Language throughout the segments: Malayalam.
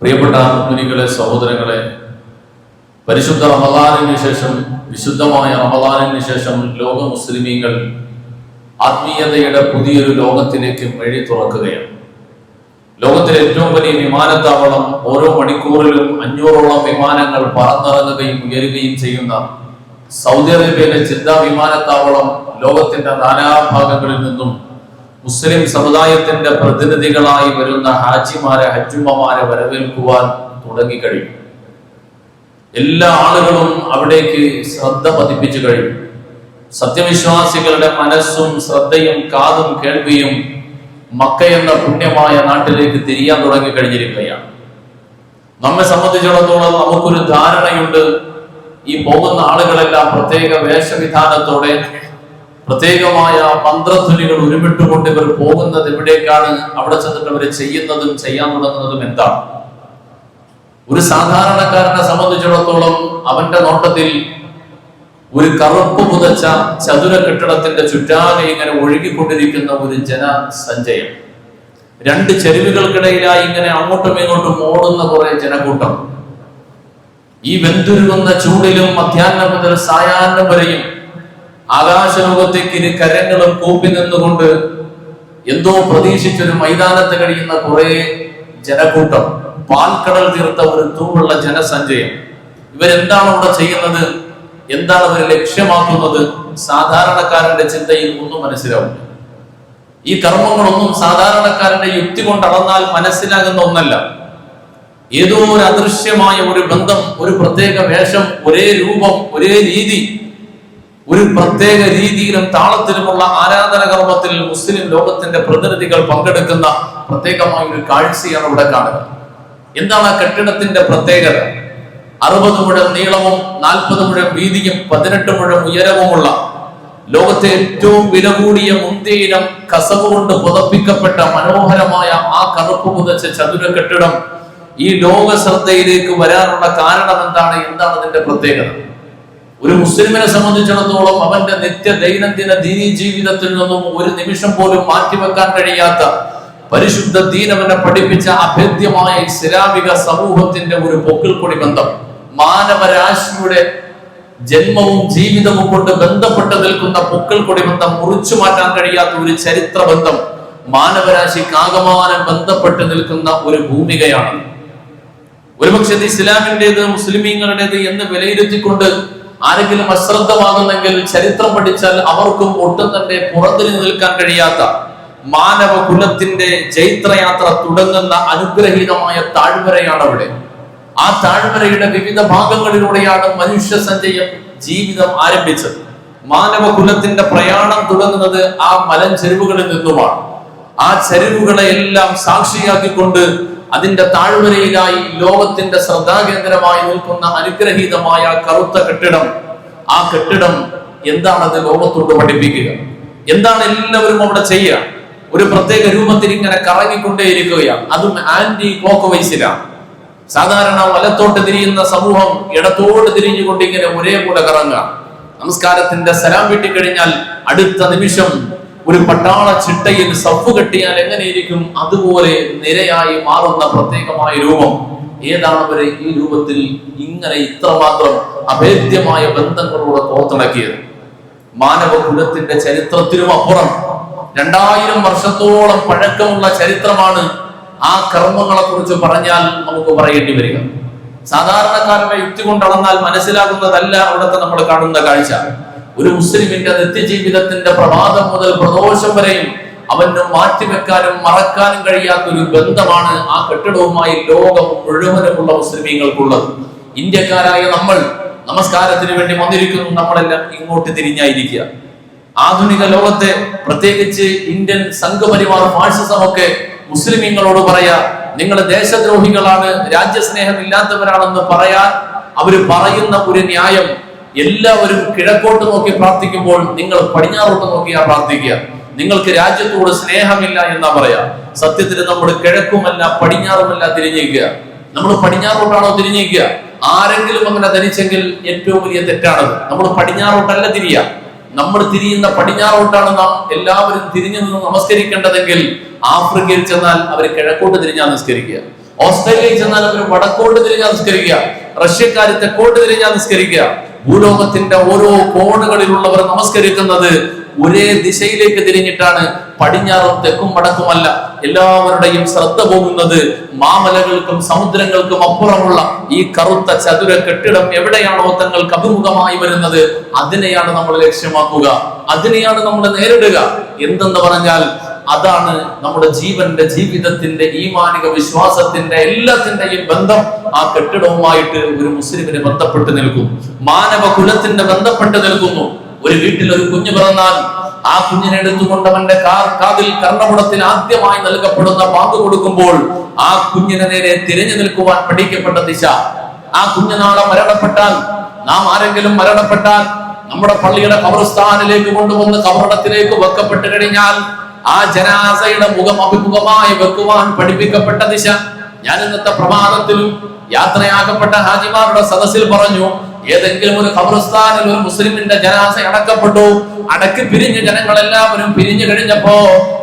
പ്രിയപ്പെട്ട മുനികളെ സഹോദരങ്ങളെ പരിശുദ്ധ റമദാനിന് ശേഷം വിശുദ്ധമായ റമദാനിന് ശേഷം ലോക മുസ്ലിമീങ്ങൾ ആത്മീയതയുടെ പുതിയൊരു ലോകത്തിലേക്ക് വഴി തുറക്കുകയാണ്. ലോകത്തിലെ ഏറ്റവും വലിയ വിമാനത്താവളം ഓരോ മണിക്കൂറിലും അഞ്ഞൂറോളം വിമാനങ്ങൾ പറന്നിറങ്ങുകയും ഉയരുകയും ചെയ്യുന്ന സൗദി അറേബ്യയിലെ ചിന്താ വിമാനത്താവളം ലോകത്തിന്റെ നാനാഭാഗങ്ങളിൽ നിന്നും മുസ്ലിം സമുദായത്തിന്റെ പ്രതിനിധികളായി വരുന്ന ഹാജിമാരെ ഹജ്ജുമ്മമാരെ വരവേൽക്കുവാൻ തുടങ്ങിക്കഴിഞ്ഞു. എല്ലാ ആളുകളും അവിടേക്ക് ശ്രദ്ധ പതിപ്പിച്ചു കഴിഞ്ഞു. സത്യവിശ്വാസികളുടെ മനസ്സും ശ്രദ്ധയും കാതും കേൾവിയും മക്ക എന്ന പുണ്യമായ നാട്ടിലേക്ക് തിരിയാൻ തുടങ്ങി കഴിഞ്ഞിരിക്കുകയാണ് നമ്മെ സംബന്ധിച്ചിടത്തോളം നമുക്കൊരു ധാരണയുണ്ട്. ഈ പോകുന്ന ആളുകളെല്ലാം പ്രത്യേക വേഷവിധാനത്തോടെ പ്രത്യേകമായ മന്ത്രധ്വനികൾ ഉരുവിട്ടുകൊണ്ട് ഇവർ പോകുന്നത് എവിടേക്കാണ്? അവിടെ ചെന്നിട്ട് അവർ ചെയ്യുന്നതും ചെയ്യാൻ തുടങ്ങുന്നതും എന്താണ്? ഒരു സാധാരണക്കാരനെ സംബന്ധിച്ചിടത്തോളം അവന്റെ നോട്ടത്തിൽ ഒരു കറുപ്പ് പുതച്ച ചതുര കെട്ടിടത്തിന്റെ ചുറ്റാകെ ഇങ്ങനെ ഒഴുകിക്കൊണ്ടിരിക്കുന്ന ഒരു ജനസഞ്ചയം. രണ്ട് ചെരുവുകൾക്കിടയിലായി ഇങ്ങനെ അങ്ങോട്ടും ഇങ്ങോട്ടും ഓടുന്ന കുറെ ജനക്കൂട്ടം. ഈ വെന്തുരുകുന്ന ചൂടിലും മധ്യാഹ്നം മുതൽ സായാഹ്നം വരെയും ആകാശലോകത്തേക്ക് ഇരു കരങ്ങളും കൂപ്പി നിന്നുകൊണ്ട് എന്തോ പ്രതീക്ഷിച്ചൊരു മൈതാനത്ത് കഴിയുന്ന കുറെ ജനക്കൂട്ടം പാൽക്കടൽ തീർത്ത ഒരു തൂവുള്ള ജനസഞ്ചയം. ഇവരെന്താണ് അവിടെ ചെയ്യുന്നത്? എന്താണ് അവർ ലക്ഷ്യമാക്കുന്നത്? സാധാരണക്കാരന്റെ ചിന്തയിൽ ഒന്നും മനസ്സിലാവും ഈ കർമ്മങ്ങളൊന്നും സാധാരണക്കാരന്റെ യുക്തി കൊണ്ട് അളന്നാൽ മനസ്സിലാകുന്ന ഒന്നല്ല. ഏതോ ഒരു അദൃശ്യമായ ഒരു ബന്ധം ഒരു പ്രത്യേക വേഷം ഒരേ രൂപം ഒരേ രീതി ഒരു പ്രത്യേക രീതിയിലും താളത്തിലുമുള്ള ആരാധന കർമ്മത്തിൽ മുസ്ലിം ലോകത്തിന്റെ പ്രതിനിധികൾ പങ്കെടുക്കുന്ന പ്രത്യേകമായ ഒരു കാഴ്ചയാണ് ഇവിടെ കാണുക എന്താണ് ആ കെട്ടിടത്തിന്റെ പ്രത്യേകത? അറുപത് മുഴം നീളവും നാൽപ്പത് മുഴം വീതിയും പതിനെട്ട് മുഴം ഉയരവുമുള്ള ലോകത്തെ ഏറ്റവും വില കൂടിയ മുന്തിയിനം കസവ് കൊണ്ട് പുതപ്പിക്കപ്പെട്ട മനോഹരമായ ആ കറുപ്പ് പുതച്ച ചതുര കെട്ടിടം ഈ ലോക ശ്രദ്ധയിലേക്ക് വരാനുള്ള കാരണം എന്താണ്? എന്താണ് അതിന്റെ പ്രത്യേകത? ഒരു മുസ്ലിമിനെ സംബന്ധിച്ചിടത്തോളം അവന്റെ നിത്യ ദൈനംദിന ദീനി ജീവിതത്തിൽ നിന്നും ഒരു നിമിഷം പോലും മാറ്റിവെക്കാൻ കഴിയാത്ത പരിശുദ്ധ ദീനവനെ പഠിപ്പിച്ച അഭേദ്യമായ ഇസ്ലാമിക സമൂഹത്തിന്റെ ഒരു പൊക്കിൾക്കൊടി ബന്ധം. മാനവരാശിയുടെ ജന്മവും ജീവിതവും കൊണ്ട് ബന്ധപ്പെട്ട് നിൽക്കുന്ന പൊക്കിൾക്കൊടി ബന്ധം മുറിച്ചു മാറ്റാൻ കഴിയാത്ത ഒരു ചരിത്ര ബന്ധം മാനവരാശിക്ക് ആകമാനം ബന്ധപ്പെട്ട് നിൽക്കുന്ന ഒരു ഭൂമികയാണ്. ഒരുപക്ഷെ ഇത് ഇസ്ലാമിന്റെത് മുസ്ലിമീങ്ങളുടേത് എന്ന് വിലയിരുത്തിക്കൊണ്ട് ആരെങ്കിലും അശ്രദ്ധമാകുന്നെങ്കിൽ ചരിത്രം പഠിച്ചാൽ അവർക്കും ഒട്ടും തന്നെ പുറത്തിരിഞ്ഞു നിൽക്കാൻ കഴിയാത്ത മാനവ കുലത്തിന്റെ ചൈത്രയാത്ര തുടങ്ങുന്ന അനുഗ്രഹീതമായ താഴ്വരയാണ് അവിടെ ആ താഴ്വരയുടെ വിവിധ ഭാഗങ്ങളിലൂടെയാണ് മനുഷ്യ സഞ്ചയം ജീവിതം ആരംഭിച്ചത്. മാനവ കുലത്തിന്റെ പ്രയാണം തുടങ്ങുന്നത് ആ മലഞ്ചെരുവുകളിൽ നിന്നുമാണ്. ആ ചരിവുകളെ എല്ലാം സാക്ഷിയാക്കിക്കൊണ്ട് അതിന്റെ താഴ്വരയിലായി ലോകത്തിന്റെ ശ്രദ്ധാകേന്ദ്രമായി നിൽക്കുന്ന അനുഗ്രഹീതമായ കറുത്ത കെട്ടിടം. ആ കെട്ടിടം എന്താണത് ലോകത്തോട് പഠിപ്പിക്കുക? എന്താണ് എല്ലാവരും അവിടെ ചെയ്യുക? ഒരു പ്രത്യേക രൂപത്തിൽ ഇങ്ങനെ കറങ്ങിക്കൊണ്ടേയിരിക്കുകയാണ്. അതും ആന്റി ക്ലോക്ക് വൈസിലാണ് സാധാരണ വലത്തോട്ട് തിരിയുന്ന സമൂഹം ഇടത്തോട്ട് തിരിഞ്ഞുകൊണ്ട് ഇങ്ങനെ കൂടെ കറങ്ങുക. നമസ്കാരത്തിന്റെ സലാം വീട്ടിക്കഴിഞ്ഞാൽ അടുത്ത നിമിഷം ഒരു പട്ടാള ചിട്ടയിൽ സഫ് കെട്ടിയാൽ എങ്ങനെയിരിക്കും? അതുപോലെ നിരയായി മാറുന്ന പ്രത്യേകമായ രൂപം. ഏതാണ് അവരെ ഈ രൂപത്തിൽ ഇങ്ങനെ ഇത്രമാത്രം അഭേദ്യമായ ബന്ധങ്ങളോട് കോർത്തിണക്കിയത് മാനവ കുലത്തിന്റെ ചരിത്രത്തിനും അപ്പുറം രണ്ടായിരം വർഷത്തോളം പഴക്കമുള്ള ചരിത്രമാണ് ആ കർമ്മങ്ങളെ കുറിച്ച് പറഞ്ഞാൽ നമുക്ക് പറയേണ്ടി വരിക. സാധാരണക്കാരുടെ യുക്തി കൊണ്ടളന്നാൽ മനസ്സിലാകുന്നതല്ല അവിടുത്തെ നമ്മൾ കാണുന്ന കാഴ്ച. ഒരു മുസ്ലിമിന്റെ നിത്യജീവിതത്തിന്റെ പ്രഭാതം മുതൽ പ്രദോഷം വരെയും അവന് മാറ്റിവെക്കാനും മറക്കാനും കഴിയാത്ത ഒരു ബന്ധമാണ് ആ കെട്ടിടവുമായി ലോകം മുഴുവനുമുള്ള മുസ്ലിമീങ്ങൾക്കുള്ളത്. ഇന്ത്യക്കാരായ നമ്മൾ നമസ്കാരത്തിന് വേണ്ടി വന്നിരിക്കുന്നു നമ്മളെല്ലാം ഇങ്ങോട്ട് തിരിഞ്ഞായിരിക്കുക. ആധുനിക ലോകത്തെ പ്രത്യേകിച്ച് ഇന്ത്യൻ സംഘപരിവാർ ഫാഷിസമൊക്കെ മുസ്ലിമീങ്ങളോട് പറയാ നിങ്ങൾ ദേശദ്രോഹികളാണ് രാജ്യസ്നേഹം ഇല്ലാത്തവരാണെന്ന് പറയാൻ അവർ പറയുന്ന ഒരു ന്യായം എല്ലാവരും കിഴക്കോട്ട് നോക്കി പ്രാർത്ഥിക്കുമ്പോൾ നിങ്ങൾ പടിഞ്ഞാറോട്ട് നോക്കിയാ പ്രാർത്ഥിക്കുക. നിങ്ങൾക്ക് രാജ്യത്തോട് സ്നേഹമില്ല എന്നാ പറയാ. സത്യത്തിന് നമ്മൾ കിഴക്കുമല്ല പടിഞ്ഞാറുമല്ല തിരിഞ്ഞിരിക്കുക. നമ്മൾ പടിഞ്ഞാറോട്ടാണോ തിരിഞ്ഞിരിക്കുക? ആരെങ്കിലും അങ്ങനെ ധരിച്ചെങ്കിൽ ഏറ്റവും വലിയ തെറ്റാണത്. നമ്മൾ പടിഞ്ഞാറോട്ടല്ല തിരിയുക നമ്മൾ തിരിയുന്ന പടിഞ്ഞാറോട്ടാണ് നാം എല്ലാവരും തിരിഞ്ഞു നിന്ന് നമസ്കരിക്കേണ്ടതെങ്കിൽ ആഫ്രിക്കയിൽ ചെന്നാൽ അവർ കിഴക്കോട്ട് തിരിഞ്ഞാൽ നിസ്കരിക്കുക. ഓസ്ട്രേലിയയിൽ ചെന്നാൽ അവർ വടക്കോട്ട് തിരിഞ്ഞാൽ നിസ്കരിക്കുക. റഷ്യക്കാർ തെക്കോട്ട് തിരിഞ്ഞാൽ നിസ്കരിക്കുക. ഭൂലോകത്തിന്റെ ഓരോ കോണുകളിലുള്ളവർ നമസ്കരിക്കുന്നത് ഒരേ ദിശയിലേക്ക് തിരിഞ്ഞിട്ടാണ്. പടിഞ്ഞാറും തെക്കും വടക്കുമല്ല. എല്ലാവരുടെയും ശ്രദ്ധ പോകുന്നത് മാമലകൾക്കും സമുദ്രങ്ങൾക്കും അപ്പുറമുള്ള ഈ കറുത്ത ചതുര കെട്ടിടം എവിടെയാണോ തങ്ങൾക്ക് അഭിമുഖമായി വരുന്നത് അതിനെയാണ് നമ്മൾ ലക്ഷ്യമാക്കുക. അതിനെയാണ് നമ്മൾ നേരിടുക. എന്തെന്ന് പറഞ്ഞാൽ അതാണ് നമ്മുടെ ജീവന്റെ ജീവിതത്തിന്റെ ഈമാനിക വിശ്വാസത്തിന്റെ എല്ലാത്തിന്റെയും ബന്ധം ആ കെട്ടിടവുമായിട്ട് ഒരു മുസ്ലിമിന് ബന്ധപ്പെട്ട് നിൽക്കും. മാനവ കുലത്തിന്റെ ബന്ധപ്പെട്ട് നിൽക്കുന്നു. ഒരു വീട്ടിൽ ഒരു കുഞ്ഞു പിറന്നാൽ ആ കുഞ്ഞിനെ എടുത്തുകൊണ്ട് അവന്റെ കാതിൽ കർണപുടത്തിൽ ആദ്യമായി നൽകപ്പെടുന്ന പാങ്ക് കൊടുക്കുമ്പോൾ ആ കുഞ്ഞിനെ നേരെ തിരിഞ്ഞു നിൽക്കുവാൻ പഠിക്കപ്പെട്ട ദിശ. ആ കുഞ്ഞു നാളെ മരണപ്പെട്ടാൽ നാം ആരെങ്കിലും മരണപ്പെട്ടാൽ നമ്മുടെ പള്ളിയുടെ കബർസ്ഥാനിലേക്ക് കൊണ്ടുവന്ന് കബറിടത്തിലേക്ക് വെക്കപ്പെട്ട് കഴിഞ്ഞാൽ ആ ജനാസയുടെ മുഖം അഭിമുഖമായി വെക്കുവാൻ പഠിപ്പിക്കപ്പെട്ട ദിശ. ഞാൻ ഇന്നത്തെ പ്രഭാതത്തിലും യാത്രയാക്കപ്പെട്ട ഹാജിമാരുടെ സദസ്സിൽ പറഞ്ഞു ഏതെങ്കിലും ഒരു ഖബർസ്ഥാനിൽ ഒരു മുസ്ലിമിന്റെ ജനാസ അടക്കപ്പെട്ടു. അടക്കി പിരിഞ്ഞ് ജനങ്ങളെല്ലാവരും പിരിഞ്ഞു കഴിഞ്ഞപ്പോ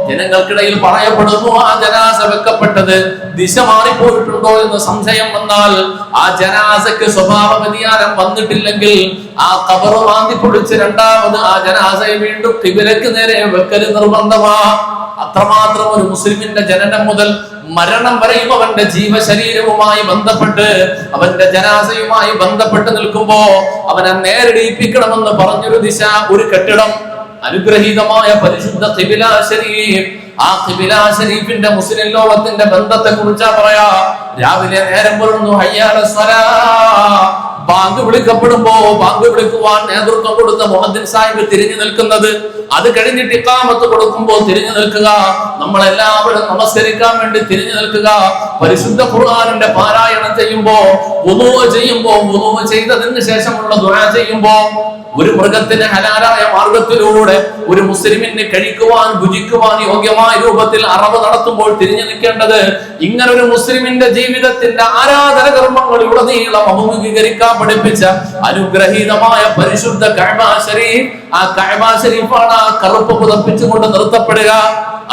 ജനങ്ങൾക്കിടയിൽ പറയപ്പെടുന്നു ആ ജനാസ വെക്കപ്പെട്ടത് ദിശ മാറിപ്പോയിട്ടുണ്ടോ എന്ന് സംശയം വന്നാൽ ആ ജനാസക്ക് സ്വഭാവ വ്യതിയാനം വന്നിട്ടില്ലെങ്കിൽ ആ കബർ വാങ്ങി പൊടിച്ച് രണ്ടാമത് ആ ജനാസയെ വീണ്ടും കിബിലക്ക് നേരെ വെക്കൽ നിർബന്ധമാ. അത്രമാത്രം ഒരു മുസ്ലിമിന്റെ ജനനം മുതൽ മരണം വരെയും അവന്റെ ജീവശരീരവുമായി ബന്ധപ്പെട്ട് അവന്റെ ജനാസയുമായി ബന്ധപ്പെട്ട് നിൽക്കുമ്പോ അവനെ നേരിടിപ്പിക്കണമെന്ന് പറഞ്ഞൊരു ദിശ ഒരു കെട്ടിടം അനുഗ്രഹീതമായ പരിശുദ്ധ ഖിബില ശരീഫ് ആ തിബിലാ ശരീഫിന്റെ മുസ്ലിം ലോകത്തിന്റെ ബന്ധത്തെ കുറിച്ചാ പറയാ? രാവിലെ നേരം പുലർന്നു ഹയ്യാല ബാങ്ക് വിളിക്കപ്പെടുമ്പോ ബാങ്ക് വിളിക്കുവാൻ നേതൃത്വം കൊടുത്ത മുഹദ്ദിൻ സാഹിബ് തിരിഞ്ഞു നിൽക്കുന്നത്. അത് കഴിഞ്ഞിട്ട് ഇക്കാമത്ത് കൊടുക്കുമ്പോൾ തിരിഞ്ഞു നിൽക്കുക. നമ്മളെല്ലാവരും നമസ്കരിക്കാൻ വേണ്ടി തിരിഞ്ഞു നിൽക്കുക. പരിശുദ്ധ ഖുർആാനിന്റെ പാരായണം ചെയ്യുമ്പോ വുളൂ ചെയ്യുമ്പോ വുളൂ ചെയ്തതിന് ശേഷമുള്ള ദുആ ചെയ്യുമ്പോ ഒരു മൃഗത്തിന് ഹലാലായ മാർഗത്തിലൂടെ ഒരു മുസ്ലിമിന് കഴിക്കുവാൻ ഭുജിക്കുവാൻ യോഗ്യമായ രൂപത്തിൽ അറവ് നടത്തുമ്പോൾ തിരിഞ്ഞു നിൽക്കേണ്ടത് ഇങ്ങനെ ഒരു മുസ്ലിമിന്റെ ജീവിതത്തിന്റെ ആരാധന കർമ്മങ്ങളിലുടനീളം അഭിമുഖീകരിക്കാൻ പഠിപ്പിച്ച അനുഗ്രഹീതമായ പരിശുദ്ധ കഅബ ശരീഫ് ആ കഅബ ശരീഫാണ് ആ കറുപ്പ് പുതപ്പിച്ചുകൊണ്ട് നിർത്തപ്പെടുക.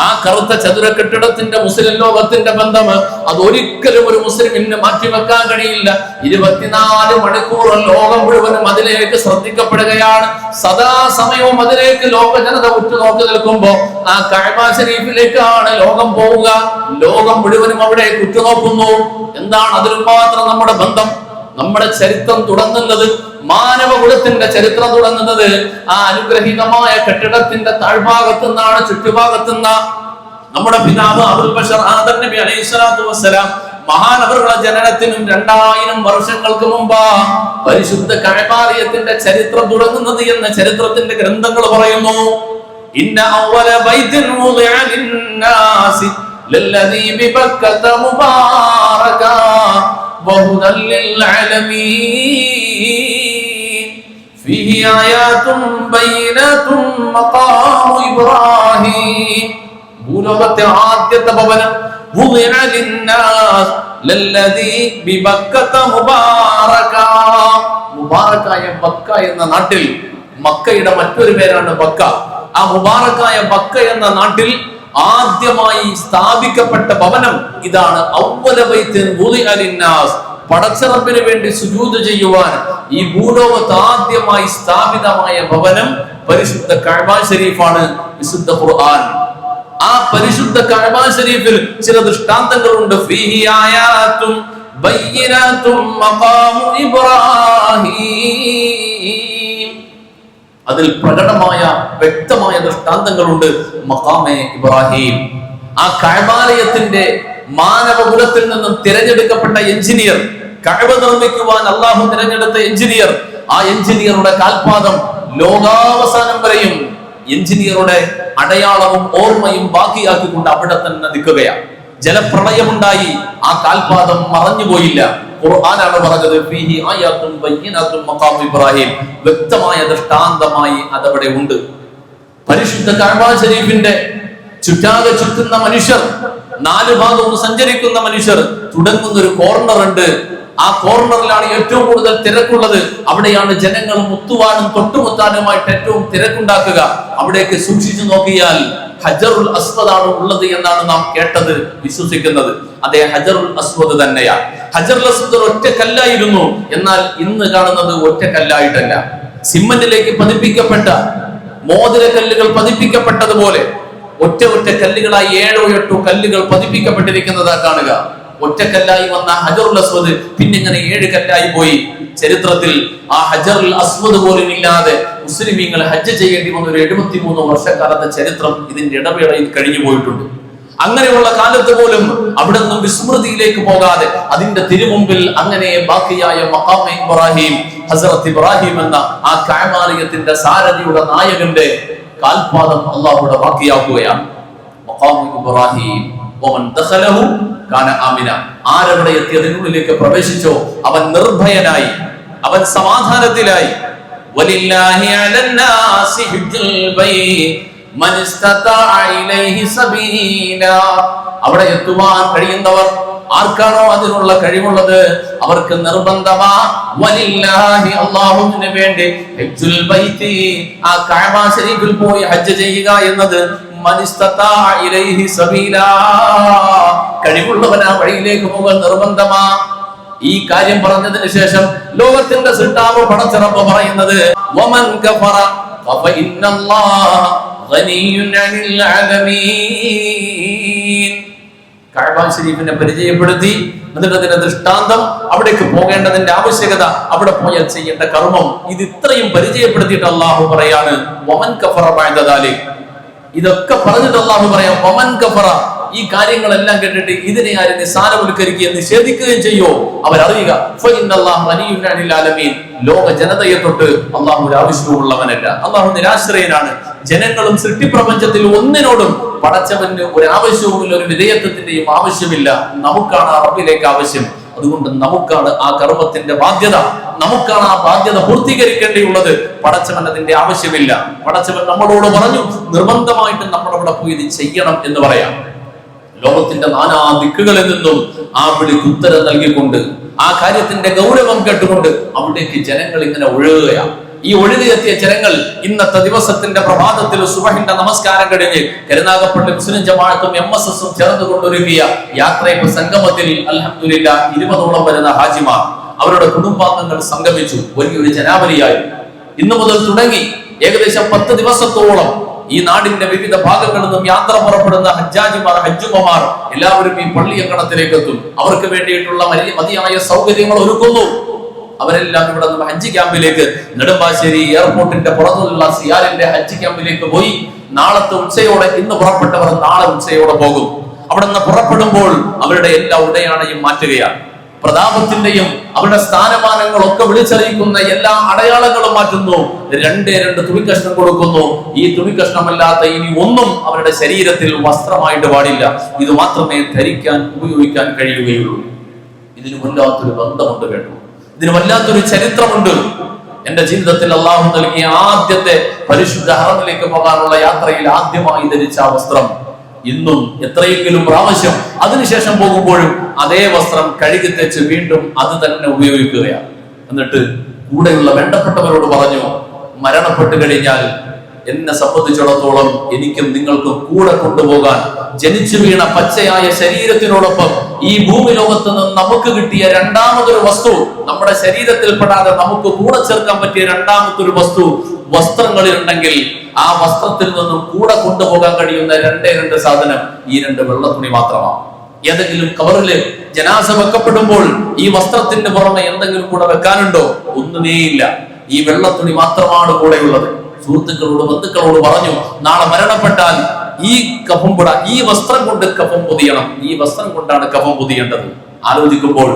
ആ കറുത്ത ചതുര കെട്ടിടത്തിന്റെ മുസ്ലിം ലോകത്തിന്റെ ബന്ധം അത് ഒരിക്കലും ഒരു മുസ്ലിമിന് മാറ്റിവെക്കാൻ കഴിയില്ല. ഇരുപത്തിനാല് മണിക്കൂർ ലോകം മുഴുവനും അതിലേക്ക് ശ്രദ്ധിക്കപ്പെടുകയാണ്. സദാസമയവും അതിലേക്ക് ലോക ജനത ഉറ്റുനോക്കി നിൽക്കുമ്പോ ആ കഅബ ശരീഫിലേക്കാണ് ലോകം പോവുക. ലോകം മുഴുവനും അവിടെ ഉറ്റുനോക്കുന്നു. എന്താണ് അതിൽ മാത്രം നമ്മുടെ ബന്ധം? നമ്മുടെ ചരിത്രം തുടങ്ങുന്നത് മാനവകുലത്തിന്റെ ചരിത്രം തുടങ്ങുന്നത് ആ അനുഗ്രഹീതമായ കെട്ടിടത്തിന്റെ താഴ്ഭാഗത്തു നിന്നാണ് ചുറ്റുഭാഗത്തു നമ്മുടെ പിതാവ് അബുൽ ബഷർ ആദർ നബി അലൈഹി സ്വലാത്തു വസ്സലാം മഹാനവരുടെ ജനനത്തിനും രണ്ടായിരം വർഷങ്ങൾക്ക് മുമ്പാ പരിശുദ്ധ കഴപാലയത്തിന്റെ ചരിത്രം തുടങ്ങുന്നത് എന്ന ചരിത്രത്തിന്റെ ഗ്രന്ഥങ്ങൾ പറയുന്നു. ഇന്ന ലല്ലദീ മുബാറകാ. وهدى للعالمين فيه آيات بينات مقام إبراهيم ഭൂലോകത്തെ ആദ്യത്തെ ഭവനം വുദിഅ ലിന്നാസ് ലല്ലദീ ബിബക്കത മുബാറക മുബാറക്കായ ബക്ക എന്ന നാട്ടിൽ മക്കയുടെ മറ്റൊരു പേരാണ് ബക്ക ആ മുബാറക്കായ ബക്ക എന്ന നാട്ടിൽ ആദ്യമായി സ്ഥാപിക്കപ്പെട്ട ഭവനം ഇതാണ് പടച്ചറപ്പിന് വേണ്ടി സുജൂത് ചെയ്യുവാൻ ഈ ഭൂലോകത്ത് ആദ്യമായി സ്ഥാപിതമായ ഭവനം പരിശുദ്ധ കഅബ ഷരീഫാണ് വിശുദ്ധ ഖുർആൻ. ആ പരിശുദ്ധ കഅബ ഷരീഫിൽ ചില ദൃഷ്ടാന്തങ്ങളുണ്ട്. ബയ്യിനാത്തും മഖാമു ഇബ്രാഹീം. അതിൽ പ്രകടമായ വ്യക്തമായ ദൃഷ്ടാന്തങ്ങളുണ്ട് മഖാമെ ഇബ്രാഹിം. ആ കഴബാലയത്തിന്റെ മാനവകുലത്തിൽ നിന്നും തിരഞ്ഞെടുക്കപ്പെട്ട എഞ്ചിനീയർ കഅബ നിർമ്മിക്കുവാൻ അള്ളാഹു തിരഞ്ഞെടുത്ത എഞ്ചിനീയർ ആ എഞ്ചിനീയറുടെ കാൽപാദം ലോകാവസാനം വരെയും എഞ്ചിനീയറുടെ അടയാളവും ഓർമ്മയും ബാക്കിയാക്കിക്കൊണ്ട് അവിടെ തന്നെ നിൽക്കുകയാണ്. ജലപ്രളയമുണ്ടായി. ആ കാൽപാദം മറഞ്ഞുപോയില്ല ഖുർആനാണ് പറഞ്ഞത് ഫീഹി ആയാത്തും ബയ്യനാത്തും മഖാം ഇബ്രാഹിം. വ്യക്തമായ ദൃഷ്ടാന്തമായി അതവിടെ ഉണ്ട്. പരിശുദ്ധ കഅബ ശരീഫിന്റെ ചുറ്റാകെ ചുറ്റുന്ന മനുഷ്യർ നാല് ഭാഗവും സഞ്ചരിക്കുന്ന മനുഷ്യർ തുടങ്ങുന്ന ഒരു കോർണർ ഉണ്ട്. ആ കോർണറിലാണ് ഏറ്റവും കൂടുതൽ തിരക്കുള്ളത്. അവിടെയാണ് ജനങ്ങൾ മുത്തുവാനും തൊട്ടുമുത്താനുമായിട്ട് ഏറ്റവും തിരക്കുണ്ടാക്കുക. അവിടേക്ക് സൂക്ഷിച്ചു നോക്കിയാൽ ഹജറുൽ അസ്വദാണ് ഉള്ളത് എന്നാണ് നാം കേട്ടത് വിശ്വസിക്കുന്നത്. അതേ ഹജറുൽ അസ്വദ് തന്നെയാണ് ഹജറുൽ അസ്വദ് ഒറ്റ കല്ലായിരുന്നു എന്നാൽ ഇന്ന് കാണുന്നത് ഒറ്റ കല്ലായിട്ടല്ല സിമ്മന്റിലേക്ക് പതിപ്പിക്കപ്പെട്ട മോതിര കല്ലുകൾ പതിപ്പിക്കപ്പെട്ടതുപോലെ ഒറ്റ ഒറ്റ കല്ലുകളായി ഏഴോ എട്ടോ കല്ലുകൾ പതിപ്പിക്കപ്പെട്ടിരിക്കുന്നതാ കാണുക. ഒറ്റക്കല്ലായി വന്ന ഹജറുൽ അസ്വദ് പിന്നെ ഇങ്ങനെ ഏഴ് കല്ലായി പോയി. ചരിത്രത്തിൽ ആ ഹജറുൽ അസ്വദ് പോലും ഇല്ലാതെ മുസ്ലിമീങ്ങൾ ഹജ്ജ് ചെയ്യേണ്ടി വന്ന ഒരു എഴുപത്തിമൂന്ന് വർഷക്കാലത്തെ ചരിത്രം ഇതിന്റെ ഇടവേളയിൽ കഴിഞ്ഞു പോയിട്ടുണ്ട്. അങ്ങനെയുള്ള കാലത്ത് പോലും അവിടെ നിന്നും വിസ്മൃതിയിലേക്ക് പോകാതെ അതിന്റെ തിരുമുമ്പിൽ അങ്ങനെ ബാക്കിയായ മഹാമ ഇബ്രാഹിം ഹസറത്ത് ഇബ്രാഹിം എന്ന ആ കാമാലയത്തിന്റെ സാരഥിയുടെ നായകന്റെ കാൽപാദം അള്ളാഹുടെ ബാക്കിയാക്കുകയാണ്. മഹാമ ഇബ്രാഹിം. ആരവിടെ എത്തി അതിനുള്ളിലേക്ക് പ്രവേശിച്ചോ. അവൻ നിർഭയനായി. അവൻ സമാധാനത്തിലായി. അവിടെ എത്തുവാൻ കഴിയുന്നവർ ആർക്കാണോ അതിനുള്ള കഴിവുള്ളത്? അവർക്ക് നിർബന്ധമാണ് വേണ്ടി ആ കഅബ ശരീഫിൽ പോയി ഹജ്ജ് ചെയ്യുക എന്നത് കഴിവുള്ളവൻ ആ വഴിയിലേക്ക് പോകാൻ നിർബന്ധമാ. ഈ കാര്യം പറഞ്ഞതിന് ശേഷം ലോകത്തിന്റെ സിട്ടാവ് പടച്ചിറപ്പ് പറയുന്നത് വമൻ കഫറ ഷരീഫിനെ പരിചയപ്പെടുത്തി എന്നിട്ട് അതിന്റെ ദൃഷ്ടാന്തം അവിടേക്ക് പോകേണ്ടതിന്റെ ആവശ്യകത അവിടെ പോയാൽ ചെയ്യേണ്ട കർമ്മം ഇത് ഇത്രയും പരിചയപ്പെടുത്തിയിട്ട് അള്ളാഹു പറയാണ് വമൻ കഫറ പാഴ്ന്നതാലേ ഇതൊക്കെ പറഞ്ഞിട്ട് അള്ളാഹു പറയാം വമൻ കഫറ. ഈ കാര്യങ്ങളെല്ലാം കേട്ടിട്ട് ഇതിനെ ആരും നിസ്സാരവൽക്കരിക്കുകയും നിഷേധിക്കുകയും ചെയ്യോ? അവരറിയുക. ലോക ജനതയെ തൊട്ട് അള്ളാഹു ആവശ്യമുള്ളവനല്ല അള്ളാഹു നിരാശ്രയനാണ്. ജനങ്ങളും സൃഷ്ടിപ്രപഞ്ചത്തിൽ ഒന്നിനോടും പടച്ചവന് ഒരു ആവശ്യവുമില്ല ഒരു വിധേയത്വത്തിന്റെയും ആവശ്യമില്ല. നമുക്കാണ് ആ റബ്ബിലേക്ക് ആവശ്യം. അതുകൊണ്ട് നമുക്കാണ് ആ കർമ്മത്തിന്റെ ബാധ്യത. നമുക്കാണ് ആ ബാധ്യത പൂർത്തീകരിക്കേണ്ടിയുള്ളത്. പടച്ചവൻ അതിന്റെ ആവശ്യമില്ല. പടച്ചവൻ നമ്മളോട് പറഞ്ഞു നിർബന്ധമായിട്ട് നമ്മൾ അവിടെ പോയി ഇത് ചെയ്യണം എന്ന് പറയാം. ലോകത്തിന്റെ നാനാ ദിക്കുകളിൽ നിന്നും ആ വിളിക്ക് ഉത്തരം നൽകിക്കൊണ്ട് ആ കാര്യത്തിന്റെ ഗൗരവം കേട്ടുകൊണ്ട് അവിടേക്ക് ജനങ്ങൾ ഇങ്ങനെ ഒഴുകുകയാണ്. ഈ ഒഴുകിയെത്തിയ ജനങ്ങൾ ഇന്നത്തെ ദിവസത്തിന്റെ പ്രഭാതത്തിൽ സുബഹിന്റെ നമസ്കാരം കഴിഞ്ഞ് കരുനാഗപ്പള്ളി മുസ്ലിം ജമാഅത്തും എം എസ് എസും ചേർന്ന് കൊണ്ടൊരുക്കിയ യാത്രയപ്പ് സംഗമത്തിൽ അൽഹംദുലില്ല ഇരുപതോളം വരുന്ന ഹാജിമാർ അവരുടെ കുടുംബാംഗങ്ങൾ സംഗമിച്ചു. വലിയൊരു ജനാവലിയായി. ഇന്നു മുതൽ തുടങ്ങി. ഏകദേശം പത്ത് ദിവസത്തോളം ഈ നാടിന്റെ വിവിധ ഭാഗങ്ങളിൽ നിന്നും യാത്ര പുറപ്പെടുന്ന ഹജ്ജാജിമാർ ഹജ്ജുമമാർ എല്ലാവരും ഈ പള്ളിയങ്കണത്തിലേക്ക് എത്തും അവർക്ക് വേണ്ടിയിട്ടുള്ള മതിയായ സൗകര്യങ്ങൾ ഒരുക്കുന്നു. അവരെല്ലാം ഇവിടെ നിന്ന് ഹജ്ജ് ക്യാമ്പിലേക്ക് നെടുമ്പാശ്ശേരി എയർപോർട്ടിന്റെ പുറത്തുള്ള സിയാലിന്റെ ഹജ്ജ് ക്യാമ്പിലേക്ക് പോയി. നാളത്തെ ഉച്ചയോടെ ഇന്ന് പുറപ്പെട്ടവർ നാളെ ഉച്ചയോടെ പോകും. അവിടെ നിന്ന് പുറപ്പെടുമ്പോൾ അവരുടെ എല്ലാ ഉടയാണയും മാറ്റുകയാണ്. പ്രതാപത്തിന്റെയും അവരുടെ സ്ഥാനമാനങ്ങളൊക്കെ വിളിച്ചറിയിക്കുന്ന എല്ലാ അടയാളങ്ങളും മാറ്റുന്നു. രണ്ടേ രണ്ട് തുണിക്കഷ്ണം കൊടുക്കുന്നു. ഈ തുണിക്കഷ്ണമല്ലാത്ത ഇനി ഒന്നും അവരുടെ ശരീരത്തിൽ വസ്ത്രമായിട്ട് പാടില്ല. ഇത് മാത്രമേ ധരിക്കാൻ ഉപയോഗിക്കാൻ കഴിയുകയുള്ളൂ. ഇതിന് വല്ലാത്തൊരു ബന്ധമുണ്ട് കേട്ടോ. ഇതിന് വല്ലാത്തൊരു ചരിത്രമുണ്ട്. എന്റെ ജീവിതത്തിൽ അള്ളാഹു നൽകിയ ആദ്യത്തെ പരിശുദ്ധ ഹറമിലേക്ക് പോകാനുള്ള യാത്രയിൽ ആദ്യമായി ധരിച്ച വസ്ത്രം ഇന്നും എത്രയെങ്കിലും പ്രാവശ്യം അതിനുശേഷം പോകുമ്പോഴും അതേ വസ്ത്രം കഴുകി തെച്ച് വീണ്ടും അത് തന്നെ ഉപയോഗിക്കുകയാണ്. എന്നിട്ട് കൂടെയുള്ള വേണ്ടപ്പെട്ടവരോട് പറഞ്ഞു മരണപ്പെട്ടു കഴിഞ്ഞാൽ എന്നെ സംബന്ധിച്ചിടത്തോളം എനിക്കും നിങ്ങൾക്കും കൂടെ കൊണ്ടുപോകാൻ ജനിച്ചു വീണ പച്ചയായ ശരീരത്തിനോടൊപ്പം ഈ ഭൂമി ലോകത്ത് നിന്ന് നമുക്ക് കിട്ടിയ രണ്ടാമതൊരു വസ്തു നമ്മുടെ ശരീരത്തിൽ പെടാതെ നമുക്ക് കൂടെ ചേർക്കാൻ പറ്റിയ രണ്ടാമത്തെ ഒരു വസ്തു വസ്ത്രങ്ങളിൽ ഉണ്ടെങ്കിൽ ആ വസ്ത്രത്തിൽ നിന്നും കൂടെ കൊണ്ടുപോകാൻ കഴിയുന്ന രണ്ടേ രണ്ട് സാധനം ഈ രണ്ട് വെള്ളത്തുണി മാത്രമാണ്. ഏതെങ്കിലും കവറിൽ ജനാസ വെക്കപ്പെടുമ്പോൾ ഈ വസ്ത്രത്തിന്റെ പുറമെ എന്തെങ്കിലും കൂടെ വെക്കാനുണ്ടോ? ഒന്നുമേയില്ല. ഈ വെള്ളത്തുണി മാത്രമാണ് കൂടെയുള്ളത്. സുഹൃത്തുക്കളോട് ബന്ധുക്കളോട് പറഞ്ഞു നാളെ മരണപ്പെട്ടാൽ ഈ കഫം പുട ഈ വസ്ത്രം കൊണ്ട് കഫം പൊതിയണം. ഈ വസ്ത്രം കൊണ്ടാണ് കഫം പൊതിയേണ്ടത്. ആലോചിക്കുമ്പോൾ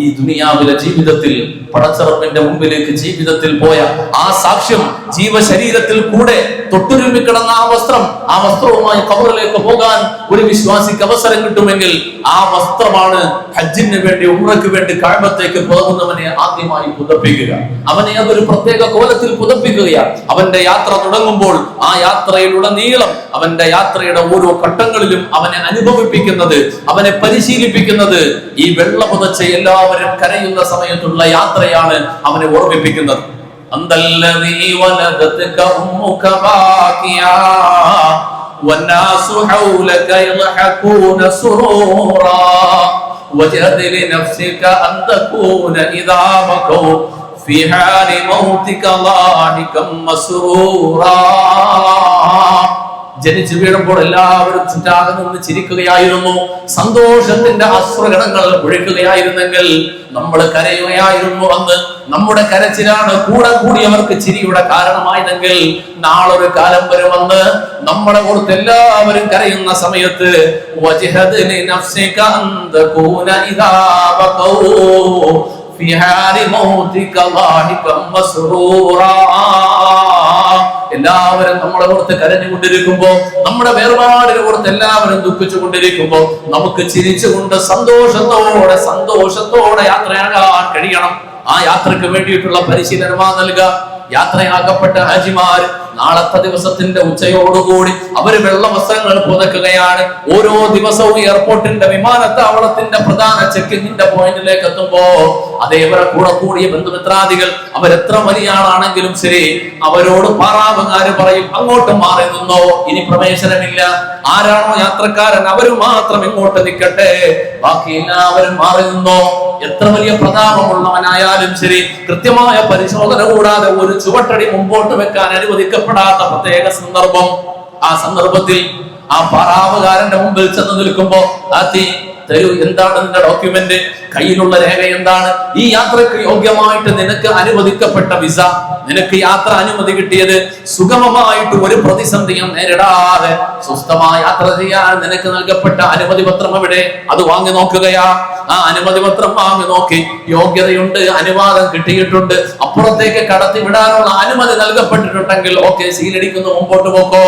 ഈ ദുനിയാവിലെ ജീവിതത്തിൽ പടച്ചറപ്പിന്റെ മുമ്പിലേക്ക് ജീവിതത്തിൽ പോയ ആ സാക്ഷ്യം ജീവശരീരത്തിൽ കൂടെ തൊട്ടുരുമ്മി കിടന്ന ആ വസ്ത്രം ആ വസ്ത്രവുമായി കബറിലേക്ക് പോകാൻ ഒരു വിശ്വാസിക്ക് അവസരം കിട്ടുമെങ്കിൽ ആ വസ്ത്രമാണ് ഹജ്ജിന് വേണ്ടി ഉമ്രക്ക് വേണ്ടി കഴമ്പത്തേക്ക് പോകുന്നവനെ ആദ്യമായി പുതപ്പിക്കുക. അവനെ അതൊരു പ്രത്യേക കോലത്തിൽ പുതപ്പിക്കുകയാണ്. അവന്റെ യാത്ര തുടങ്ങുമ്പോൾ ആ യാത്രയിലുടനീളം അവന്റെ യാത്രയുടെ ഓരോ ഘട്ടങ്ങളിലും അവനെ അനുഭവിപ്പിക്കുന്നത് അവനെ പരിശീലിപ്പിക്കുന്നത് ഈ വെള്ള പുതച്ച എല്ലാ എല്ലാവരും കരയുന്ന സമയത്തുള്ള യാത്രയാണ് അവനെ ഓർമ്മിപ്പിക്കുന്നത് അന്തല്ലദീ വലദത്ക ഉമ്മുക ബാക്കിയാ والناس حولك يضحكون سرورا وجد لنفسك أن تكون إذا بكوا في حال موتك ضاحكا مسرورا ജനിച്ചു വീഴുമ്പോൾ എല്ലാവരും ചുറ്റാകെ നിന്ന് ചിരിക്കുകയായിരുന്നു സന്തോഷത്തിന്റെ അശ്രഗണങ്ങൾ ഒഴുക്കുകയായിരുന്നെങ്കിൽ നമ്മൾ കരയുകയായിരുന്നു അന്ന് നമ്മുടെ കരച്ചിലാണ് കൂടെ കൂടിയവർക്ക് ചിരിയുടെ കാരണമായതെങ്കിൽ നാളൊരു കാലം വരുമെന്ന് നമ്മളെ ഓർത്ത് എല്ലാവരും കരയുന്ന സമയത്ത് വജ്ഹദ് ലിനഫ്സിക അൻ തകൂന ഇദാ ബഖൂ في حال موتك ضاحكا مسرورا എല്ലാവരും നമ്മളെ പുറത്ത് കരഞ്ഞുകൊണ്ടിരിക്കുമ്പോ നമ്മുടെ വേർപാടിനെ പുറത്ത് എല്ലാവരും ദുഃഖിച്ചു കൊണ്ടിരിക്കുമ്പോ നമുക്ക് ചിരിച്ചുകൊണ്ട് സന്തോഷത്തോടെ സന്തോഷത്തോടെ യാത്രയാകാൻ കഴിയണം. ആ യാത്രയ്ക്ക് വേണ്ടിയിട്ടുള്ള പരിശീലനമാ നൽകുക. യാത്രയാക്കപ്പെട്ട ഹാജിമാർ നാളത്തെ ദിവസത്തിന്റെ ഉച്ചയോടുകൂടി അവർ വെള്ള വസ്ത്രങ്ങൾ പുതക്കുകയാണ്. ഓരോ ദിവസവും എയർപോർട്ടിന്റെ വിമാനത്താവളത്തിന്റെ പ്രധാന ചെക്കിങ്ങിന്റെ പോയിന്റിലേക്ക് എത്തുമ്പോ അതേവരെ കൂടെ കൂടിയ ബന്ധുമിത്രാദികൾ അവരെത്ര വലിയ ആളാണെങ്കിലും ശരി അവരോട് പാറാവുകാര് പറയും അങ്ങോട്ട് മാറി നിന്നോ ഇനി പ്രവേശനമില്ല. ആരാണോ യാത്രക്കാരൻ അവർ മാത്രം ഇങ്ങോട്ട് നിൽക്കട്ടെ ബാക്കി എല്ലാവരും മാറി നിന്നോ. എത്ര വലിയ പ്രതാപമുള്ളവനായാലും ശരി കൃത്യമായ പരിശോധന കൂടാതെ ഒരു ചുവട്ടടി മുമ്പോട്ട് വെക്കാൻ അനുവദിക്കപ്പെടാത്ത പ്രത്യേക സന്ദർഭം ആ സന്ദർഭത്തിൽ ആ പറാവുകാരന്റെ മുമ്പിൽ ചെന്ന് നിൽക്കുമ്പോ ആത്തി തരൂ എന്താണ് നിന്റെ ഡോക്യുമെന്റ് കയ്യിലുള്ള രേഖ എന്താണ്? ഈ യാത്രയ്ക്ക് യോഗ്യമായിട്ട് നിനക്ക് അനുവദിക്കപ്പെട്ട വിസ നിനക്ക് യാത്ര അനുമതി കിട്ടിയത് സുഗമമായിട്ട് ഒരു പ്രതിസന്ധിയും നേരിടാതെ സ്വസ്ഥമായി യാത്ര ചെയ്യാൻ നിനക്ക് നൽകപ്പെട്ട അനുമതി പത്രം എവിടെ? അത് വാങ്ങി നോക്കുകയാ. ആ അനുമതി പത്രം വാങ്ങി നോക്കി. യോഗ്യതയുണ്ട് അനുവാദം കിട്ടിയിട്ടുണ്ട്. അപ്പുറത്തേക്ക് കടത്തി വിടാനുള്ള അനുമതി നൽകപ്പെട്ടിട്ടുണ്ടെങ്കിൽ ഓക്കെ സീലടിക്കുന്നു മുമ്പോട്ട് പോക്കോ.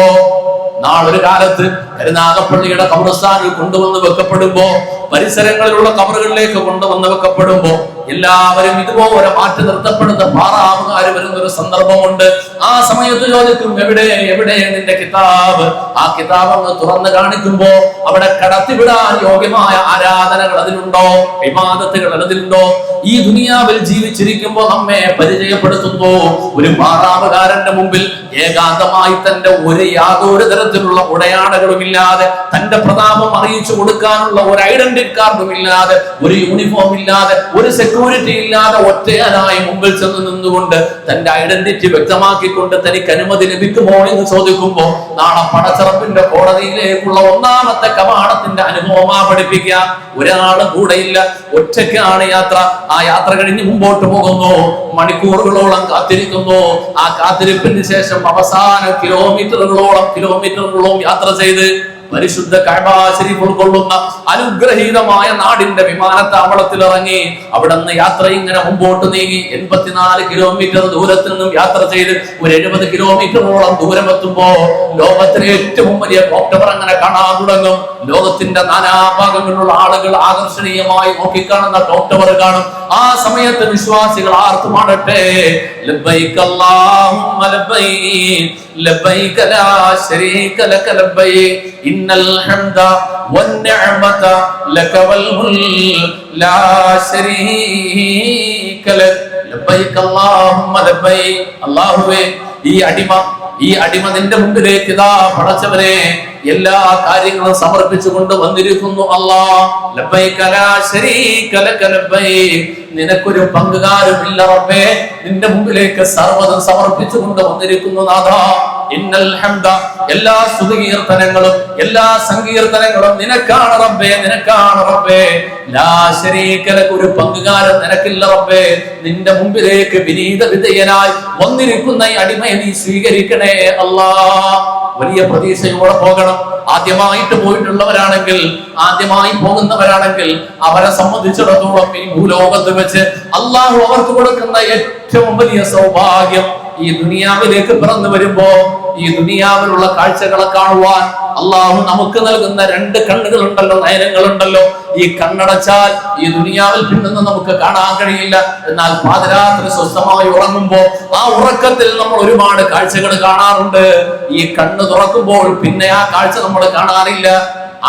നാളൊരു കാലത്ത് കരുനാഗപ്പള്ളിയുടെ കബർസ്ഥാനിൽ കൊണ്ടുവന്ന് വെക്കപ്പെടുമ്പോ പരിസരങ്ങളിലുള്ള കബറുകളിലേക്ക് കൊണ്ടുവന്ന് വെക്കപ്പെടുമ്പോ എല്ലാവരും ഇതുപോലെ മാറ്റി നിർത്തപ്പെടുന്ന പാറാവുകാർ വരുന്ന ഒരു സന്ദർഭമുണ്ട്. ആ സമയത്ത് ചോദിക്കും എവിടെ എവിടെ നിന്റെ കിതാബ്? ആ കിതാബ് അങ്ങ് തുറന്ന് കാണിക്കുമ്പോ അവിടെ കടത്തിവിടാൻ യോഗ്യമായ ആരാധനകൾ അതിലുണ്ടോ? വിവാദത്തുകൾ അതിലുണ്ടോ? ഈ ദുനിയാവിൽ ജീവിച്ചിരിക്കുമ്പോ നമ്മെ പരിചയപ്പെടുത്തുന്നു. ഒരു പാറാവുകാരന്റെ മുമ്പിൽ ഏകാന്തമായി തന്റെ ഒരു യാതൊരു തരത്തിലുള്ള ഉടയാടകളും ഇല്ലാതെ തന്റെ പ്രതാപം അറിയിച്ചു കൊടുക്കാനുള്ള ഒരു ഐഡന്റിറ്റി കാർഡും ഇല്ലാതെ ഒരു യൂണിഫോം ഇല്ലാതെ ഒരു സെക്യൂരിറ്റി ഇല്ലാതെ ഒറ്റയാനായി മുമ്പിൽ ചെന്ന് നിന്നുകൊണ്ട് തന്റെ ഐഡന്റിറ്റി വ്യക്തമാക്കിക്കൊണ്ട് തനിക്ക് അനുമതി ലഭിക്കുമോ എന്ന് ചോദിക്കുമ്പോൾ നാളെ പടച്ചറപ്പിന്റെ കോടതിയിലേക്കുള്ള ഒന്നാമത്തെ കവാടത്തിന്റെ അനുഭവമാ പഠിപ്പിക്കുക. ഒരാളും കൂടെയില്ല. ഒറ്റയ്ക്കാണ് യാത്ര. ആ യാത്ര കഴിഞ്ഞ് മുമ്പോട്ട് പോകുന്നു. മണിക്കൂറുകളോളം കാത്തിരിക്കുന്നു. ആ കാത്തിരിപ്പിന് ശേഷം അവസാന കിലോമീറ്ററുകളോളം കിലോമീറ്ററുകളോളം യാത്ര ചെയ്ത് പരിശുദ്ധ കഴമാശരി ഉൾക്കൊള്ളുന്ന അനുഗ്രഹീതമായ നാടിന്റെ വിമാനത്താവളത്തിൽ ഇറങ്ങി അവിടെ നിന്ന് യാത്ര ഇങ്ങനെ മുമ്പോട്ട് നീങ്ങി എൺപത്തിനാല് കിലോമീറ്റർ ദൂരത്തിൽ നിന്നും യാത്ര ചെയ്ത് ഒരു എഴുപത് കിലോമീറ്ററോളം ദൂരം എത്തുമ്പോ ലോകത്തിലെ ഏറ്റവും വലിയ ഡോക്ടർ അങ്ങനെ കാണാൻ തുടങ്ങും. ലോകത്തിന്റെ നാനാഭാഗങ്ങളിലുള്ള ആളുകൾ ആകർഷണീയമായി നോക്കിക്കാണുന്ന ഡോക്ടർ കാണും. ആ സമയത്ത് വിശ്വാസികൾ ആർത്തുമാടട്ടെ അല്ലാഹുമ്മ ഇന്നൽ ഹംദ വന്നിഅമത അല്ലാഹുമ്മ അല്ലാഹുവേ ഈ അടിമ ഈ അടിമ നിന്റെ മുമ്പിലേക്ക് ഇതാ പടച്ചവനെ എല്ലാ കാര്യങ്ങളും വന്നിരിക്കുന്നു ശരീക ലക ലബ്ബൈക് നിനക്കൊരു പങ്കുകാരുമില്ല റബ്ബേ. നിന്റെ മുമ്പിലേക്ക് സർവതും സമർപ്പിച്ചുകൊണ്ട് വന്നിരിക്കുന്നു നാഥ. ഇന്നൽ ഹംദ എല്ലാ സ്തുതികീർത്തനങ്ങളും എല്ലാ സങ്കീർത്തനങ്ങളും നിനക്കാണ് റബ്ബേ നിനക്കാണ് റബ്ബേ. ഒരു പങ്കുകാരൻ നിനക്കില്ല റബ്ബേ. നിന്റെ മുമ്പിലേക്ക് വിനീത വിധേയനായി വന്നിരിക്കുന്ന ഈ അടിമയെ നീ സ്വീകരിക്കണേ അല്ലാ. വലിയ പ്രതീക്ഷയോടെ പോകണം. ആദ്യമായിട്ട് പോയിട്ടുള്ളവരാണെങ്കിൽ ആദ്യമായി പോകുന്നവരാണെങ്കിൽ അവരെ സംബന്ധിച്ചിടത്തോളം ഈ ഭൂലോകത്ത് വെച്ച് അള്ളാഹു അവർക്ക് കൊടുക്കുന്ന ഏറ്റവും വലിയ സൗഭാഗ്യം ഈ ദുനിയാവിലേക്ക് പിറന്നു വരുമ്പോ ഈ ദുനിയാവിലുള്ള കാഴ്ചകളെ കാണുവാൻ അള്ളാഹു നമുക്ക് നൽകുന്ന രണ്ട് കണ്ണുകൾ കണ്ണുകളുണ്ടല്ലോ നയനങ്ങളുണ്ടല്ലോ. ഈ കണ്ണടച്ചാൽ ഈ ദുനിയാവിൽ പിന്നൊന്നും നമുക്ക് കാണാൻ കഴിയില്ല. എന്നാൽ പാതിരാത്രി സ്വസ്ഥമായി ഉറങ്ങുമ്പോ ആ ഉറക്കത്തിൽ നമ്മൾ ഒരുപാട് കാഴ്ചകൾ കാണാറുണ്ട്. ഈ കണ്ണ് തുറക്കുമ്പോൾ പിന്നെ ആ കാഴ്ച നമ്മൾ കാണാറില്ല.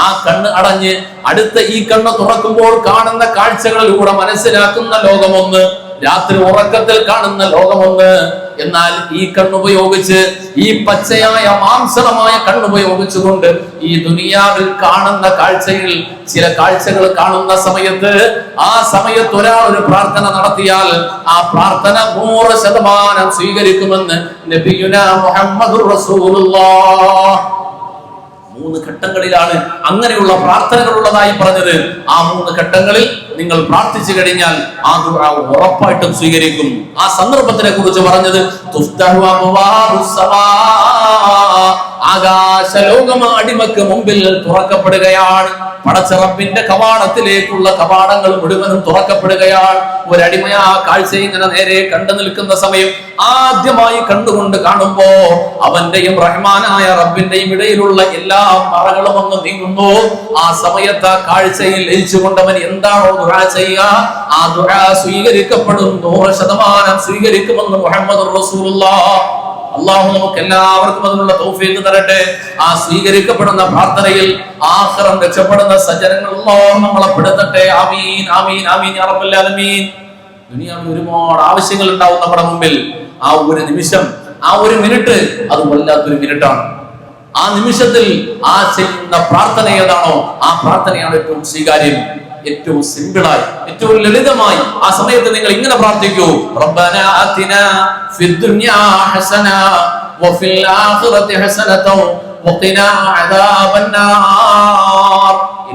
ആ കണ്ണ് അടഞ്ഞ് അടുത്ത ഈ കണ്ണ് തുറക്കുമ്പോൾ കാണുന്ന കാഴ്ചകളിലൂടെ മനസ്സിലാക്കുന്ന ലോകമൊന്ന് രാത്രി ഉറക്കത്തിൽ കാണുന്ന ലോകമൊന്ന്. എന്നാൽ ഈ കണ്ണുപയോഗിച്ച് ഈ പച്ചയായ മാംസളമായ കണ്ണുപയോഗിച്ചുകൊണ്ട് ഈ ദുനിയാവിൽ കാണുന്ന കാഴ്ചയിൽ ചില കാഴ്ചകൾ കാണുന്ന സമയത്ത് ആ സമയത്ത് ഒരാൾ ഒരു പ്രാർത്ഥന നടത്തിയാൽ ആ പ്രാർത്ഥന നൂറ് ശതമാനം സ്വീകരിക്കുമെന്ന് നബിയുന മുഹമ്മദ് റസൂലുള്ളാഹ്. മൂന്ന് ഘട്ടങ്ങളിലാണ് അങ്ങനെയുള്ള പ്രാർത്ഥനകൾ ഉള്ളതായി പറഞ്ഞത് ആ മൂന്ന് ഘട്ടങ്ങളിൽ നിങ്ങൾ പ്രാർത്ഥിച്ചു കഴിഞ്ഞാൽ ആ ഉറപ്പായിട്ടും സ്വീകരിക്കും ആ സന്ദർഭത്തിനെ കുറിച്ച് പറഞ്ഞത്. ആകാശ ലോകം അടിമക്ക് മുമ്പിൽ തുറക്കപ്പെടുകയാണ്. പടച്ചിറപ്പിന്റെ കവാടത്തിലേക്കുള്ള കവാടങ്ങൾ മുഴുവനും തുറക്കപ്പെടുകയാണ്. ഒരടിമ ആ കാഴ്ച ഇങ്ങനെ നേരെ കണ്ടു നിൽക്കുന്ന സമയം ആദ്യമായി കണ്ടുകൊണ്ട് കാണുമ്പോ അവന്റെയും റഹ്മാനായ റബ്ബിന്റെയും ഇടയിലുള്ള എല്ലാ മറകളും ഒന്ന് നീങ്ങുന്നു. ആ സമയത്ത് ആ കാഴ്ചയിൽ ലയിച്ചുകൊണ്ട് അവൻ എന്താണോ ദുആ ചെയ്യുക? ആ ദുആ സ്വീകരിക്കപ്പെടും. നൂറ് ശതമാനം സ്വീകരിക്കുമെന്ന് മുഹമ്മദ് റസൂലുള്ളാഹ് അള്ളാഹു നമുക്ക് എല്ലാവർക്കും അതിനുള്ള തൗഫീഖ് തരട്ടെ. ആ സ്വീകരിക്കപ്പെടുന്ന പ്രാർത്ഥനയിൽ ആഹ്റം രക്ഷപ്പെടുന്ന സജ്ജനങ്ങൾ അല്ലാഹു നമ്മളെ പെടുത്തട്ടെ. ആമീൻ ആമീൻ ആമീൻ ആലമീൻ. ദുനിയാവിൽ ഒരുപാട് ആവശ്യങ്ങൾ ഉണ്ടാവും നമ്മുടെ മുമ്പിൽ. ആ ഒരു നിമിഷം ആ ഒരു മിനിറ്റ് അത് വല്ലാത്തൊരു മിനിറ്റാണ്. ആ നിമിഷത്തിൽ ആ ചെയ്യുന്ന പ്രാർത്ഥന ഏതാണോ ആ പ്രാർത്ഥനയാണ് ഏറ്റവും സ്വീകാര്യം. ഏറ്റവും സിമ്പിളായി ഏറ്റവും ലളിതമായി ആ സമയത്ത് നിങ്ങൾ ഇങ്ങനെ പ്രാർത്ഥിക്കൂ. ഫിദ്ദുനിയാ ഹസന വഫിൽ ആഖിറതി ഹസനത വഖിനാ അദാബന്നാർ.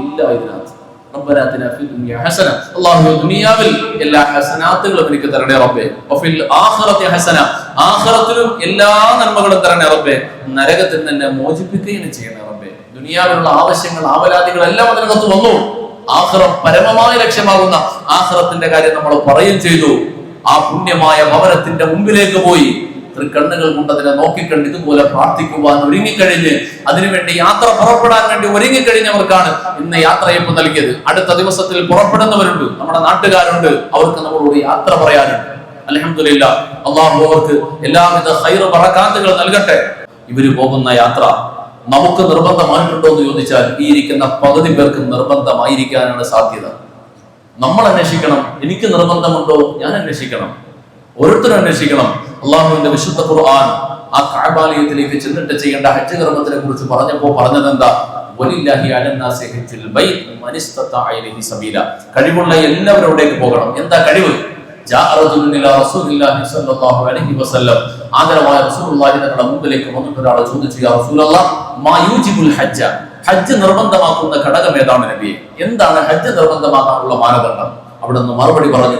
ഇല്ല ഇതിനകത്ത്. റബ്ബന ആതിന ഫിദ് ദുനിയാ ഹസന. അല്ലാഹു ദുനിയാവിൽ എല്ലാ തരണേ റബ്ബേ. വഫിൽ ആഖിറതി ഹസന. എല്ലാ നന്മകളും തരണേ റബ്ബേ. നരകത്തിൽ നിന്ന് മോചിപ്പിക്കുകയും ചെയ്യണേ റബ്ബേ. ദുനിയാവിലുള്ള ആവശ്യങ്ങൾ ആവലാദികൾ എല്ലാം അതിനകത്ത് വന്നു. ആഹ്റം പരമമായ ലക്ഷ്യമാകുന്ന ആഹ്റത്തിന്റെ കാര്യം നമ്മൾ പറയുകയും ചെയ്തു. ആ പുണ്യമായ ഭവനത്തിന്റെ മുമ്പിലേക്ക് പോയി തൃക്കണ്ണുകൾ കൊണ്ട് അതിനെ നോക്കിക്കണ്ട് ഇതുപോലെ പ്രാർത്ഥിക്കുവാൻ ഒരുങ്ങിക്കഴിഞ്ഞ് അതിനുവേണ്ടി യാത്ര പുറപ്പെടാൻ വേണ്ടി ഒരുങ്ങിക്കഴിഞ്ഞവർക്കാണ് ഇന്ന് യാത്രയപ്പ് നൽകിയത്. അടുത്ത ദിവസത്തിൽ പുറപ്പെടുന്നവരുണ്ട്. നമ്മുടെ നാട്ടുകാരുണ്ട്. അവർക്ക് നമ്മളോട് യാത്ര പറയാനുണ്ട് അലഹമില്ല അള്ളാഹു അവർക്ക് എല്ലാവിധ ഹൈറ് പറക്കാത്തുകൾ നൽകട്ടെ. ഇവർ പോകുന്ന യാത്ര നമുക്ക് നിർബന്ധമായിട്ടുണ്ടോ എന്ന് ചോദിച്ചാൽ ഈ ഇരിക്കുന്ന പകുതി പേർക്ക് നിർബന്ധമായിരിക്കാനാണ് സാധ്യത. നമ്മൾ അന്വേഷിക്കണം. എനിക്ക് നിർബന്ധമുണ്ടോ? ഞാൻ അന്വേഷിക്കണം. ഓരോരുത്തരും അന്വേഷിക്കണം. അള്ളാഹുവിന്റെ വിശുദ്ധ ഖുർആൻ ആ കാബാലയത്തിലേക്ക് ചെന്നിട്ട് ചെയ്യേണ്ട ഹജ്ജ് കർമ്മത്തിനെ കുറിച്ച് പറഞ്ഞപ്പോ പറഞ്ഞത് എന്താ വലില്ലാഹി അലന്നാസി ഹജ്ജുൽ ബൈത്ത് മൻ ഇസ്തതാഅ ഇലൈഹി സബീല. കഴിവുള്ള എല്ലാവരും അവിടേക്ക് പോകണം. എന്താ കഴിവ്? തങ്ങളുടെ മുമ്പിലേക്ക് മാ ഹജ്ജ നിർബന്ധമാക്കുന്ന ഘടകം ഏതാണ് നബിയെ? എന്താണ് ഹജ്ജ് നിർബന്ധമാക്കാനുള്ള മാനദണ്ഡം? അവിടെ നിന്ന് മറുപടി പറഞ്ഞു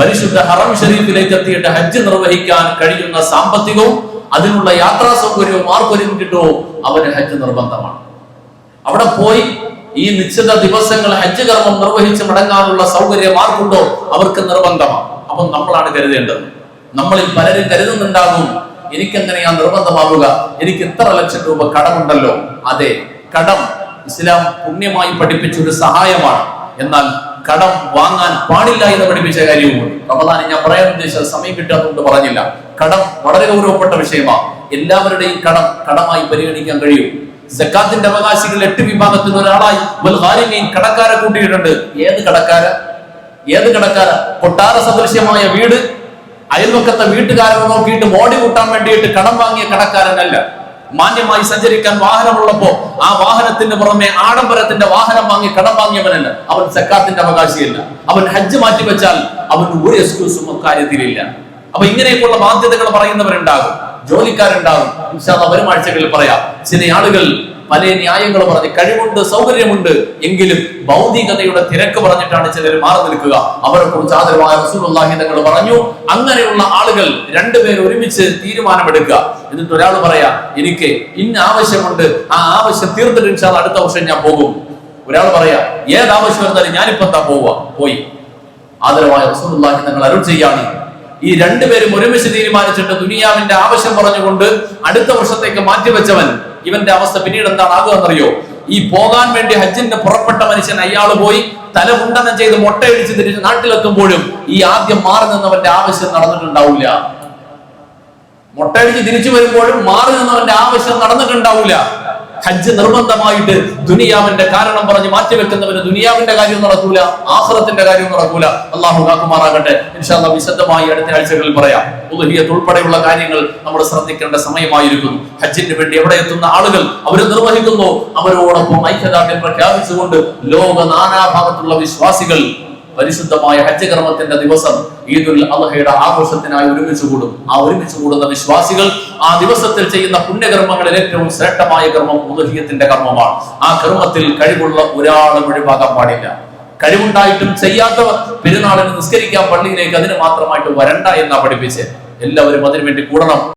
പരിശുദ്ധ ഹറം ഷരീഫിലേക്ക് എത്തിയിട്ട് ഹജ്ജ് നിർവഹിക്കാൻ കഴിയുന്ന സാമ്പത്തികവും അതിനുള്ള യാത്രാ സൗകര്യവും ആർക്കൊരു കിട്ടുമോ? അവന് ഹജ്ജ് നിർബന്ധമാണ്. അവിടെ പോയി ഈ നിശ്ചിത ദിവസങ്ങൾ ഹജ്ജ് കർമ്മം നിർവഹിച്ച് മടങ്ങാനുള്ള സൗകര്യം ആർക്കുണ്ടോ അവർക്ക് നിർബന്ധമാണ്. അപ്പം നമ്മളാണ് കരുതേണ്ടത്. നമ്മളിൽ പലരും കരുതുന്നുണ്ടാകും എനിക്ക് എനിക്കെങ്ങനെയാ നിർബന്ധമാവുക? എനിക്ക് ഇത്ര ലക്ഷം രൂപ കടമുണ്ടല്ലോ. അതെ കടം ഇസ്ലാം പുണ്യമായി പഠിപ്പിച്ച ഒരു സഹായമാണ്. എന്നാൽ കടം വാങ്ങാൻ പാടില്ല എന്ന് പഠിപ്പിച്ച കാര്യവുമുണ്ട്. റമദാൻ ഞാൻ പറയാൻ ഉദ്ദേശിച്ച സമയം കിട്ടാത്തതുകൊണ്ട് പറഞ്ഞില്ല. കടം വളരെ ഗൗരവപ്പെട്ട വിഷയമാണ്. എല്ലാവരുടെയും കടം കടമായി പരിഗണിക്കാൻ കഴിയും. സക്കാത്തിന്റെ അവകാശികൾ എട്ട് വിഭാഗത്തിൽ ഒരാളായി. വൽഗാരിമീൻ കടക്കാരെ കൂട്ടിയിട്ടുണ്ട്. ഏത് കടക്കാര? ഏത് കടക്കാര? കൊട്ടാര സദൃശ്യമായ വീട് അയൽവക്കത്തെ വീട്ടുകാരനെ നോക്കിയിട്ട് മോടി കൂട്ടാൻ വേണ്ടിയിട്ട് കടം വാങ്ങിയ കടക്കാരനല്ല. മാന്യമായി സഞ്ചരിക്കാൻ വാഹനമുള്ളപ്പോ ആ വാഹനത്തിന്റെ പുറമെ ആഡംബരത്തിന്റെ വാഹനം വാങ്ങി കടം വാങ്ങിയവനല്ല. അവൻ സക്കാത്തിന്റെ അവകാശിയല്ല. അവൻ ഹജ്ജ് മാറ്റിവെച്ചാൽ അവന് ഒരു എക്സ്ക്യൂസും അക്കാര്യത്തിലില്ല അപ്പൊ ഇങ്ങനെയൊക്കെയുള്ള ബാധ്യതകൾ പറയുന്നവരുണ്ടാകും. ജോലിക്കാരുണ്ടാവും. വരും ആഴ്ചകളിൽ പറയാം. ചില ആളുകൾ പല ന്യായങ്ങൾ പറഞ്ഞ് കഴിവുണ്ട് സൗകര്യമുണ്ട് എങ്കിലും ഭൗതികതയുടെ തിരക്ക് പറഞ്ഞിട്ടാണ് ചിലർ മാറി നിൽക്കുക. അവരെ കുറിച്ച് ആദരവായ റസൂലുള്ളാഹി തങ്ങൾ പറഞ്ഞു അങ്ങനെയുള്ള ആളുകൾ രണ്ടുപേരും ഒരുമിച്ച് തീരുമാനമെടുക്കുക. എന്നിട്ട് ഒരാൾ പറയാ എനിക്ക് ഇന്ന ആവശ്യമുണ്ട്. ആ ആവശ്യം തീർത്തിട്ട് ഇൻഷാൽ അടുത്ത വർഷം ഞാൻ പോകും. ഒരാൾ പറയാ ഏത് ആവശ്യം എന്തായാലും ഞാനിപ്പോ എന്താ പോവുക? പോയി. ആദരവായ റസൂലുള്ളാഹി തങ്ങൾ അരുൾ ചെയ്യാണി. ഈ രണ്ടുപേരും ഒരുമിച്ച് തീരുമാനിച്ചിട്ട് ദുനിയാവിന്റെ ആവശ്യം പറഞ്ഞുകൊണ്ട് അടുത്ത വർഷത്തേക്ക് മാറ്റിവെച്ചവൻ ഇവന്റെ അവസ്ഥ പിന്നീട് എന്താണ് ആകുമെന്നറിയോ ഈ പോകാൻ വേണ്ടി ഹജ്ജിന് പുറപ്പെട്ട മനുഷ്യൻ അയാൾ പോയി തല മുണ്ടനം ചെയ്ത് മുട്ടയടിച്ച് തിരിച്ച് നാട്ടിലെത്തുമ്പോഴും ഈ ആദ്യം മാറി നിന്നവന്റെ ആവശ്യം നടന്നിട്ടുണ്ടാവില്ല. മുട്ടയടിച്ച് തിരിച്ചു വരുമ്പോഴും മാറി നിന്നവന്റെ ആവശ്യം നടന്നിട്ടുണ്ടാവില്ല. ഹജ്ജ് നിർബന്ധമായിട്ട് ദുനിയാവിന്റെ കാരണം പറഞ്ഞ് മാറ്റിവെക്കുന്നവന് ദുനിയാവിന്റെ കാര്യം നടക്കൂല ആഹ്റത്തിന്റെ കാര്യം നടക്കൂല. അള്ളാഹു കാക്കുമാറാകട്ടെ. ഇൻഷാല്ല വിശദമായി അടുത്ത ആഴ്ചകളിൽ പറയാം. ഉലുഹിയത്ത് ഉൾപ്പെടെയുള്ള കാര്യങ്ങൾ നമ്മൾ ശ്രദ്ധിക്കേണ്ട സമയമായിരിക്കുന്നു. ഹജ്ജിന് വേണ്ടി എവിടെ എത്തുന്ന ആളുകൾ അവർ നിർവഹിക്കുന്നു. അവരോടൊപ്പം ഐക്യദാർഢ്യം പ്രഖ്യാപിച്ചുകൊണ്ട് ലോക നാനാഭാഗത്തുള്ള വിശ്വാസികൾ പരിശുദ്ധമായ ഹജ്ജ് കർമ്മത്തിന്റെ ദിവസം ഈദുൽ അള്ളഹയുടെ ആഘോഷത്തിനായി ഒരുമിച്ച് കൂടും ആ ഒരുമിച്ച് കൂടുന്ന വിശ്വാസികൾ ആ ദിവസത്തിൽ ചെയ്യുന്ന പുണ്യകർമ്മങ്ങളിൽ ഏറ്റവും ശ്രേഷ്ഠമായ കർമ്മം ഉദഹീയത്തിന്റെ കർമ്മമാണ്. ആ കർമ്മത്തിൽ കഴിവുള്ള ഒരാളും ഒഴിവാക്കാൻ പാടില്ല. കഴിവുണ്ടായിട്ടും ചെയ്യാത്തവർ പെരുന്നാളിന് നിസ്കരിക്കാൻ പള്ളിയിലേക്ക് അതിന് മാത്രമായിട്ട് വരണ്ട എന്നാ പഠിപ്പിച്ച്. എല്ലാവരും അതിനുവേണ്ടി കൂടണം.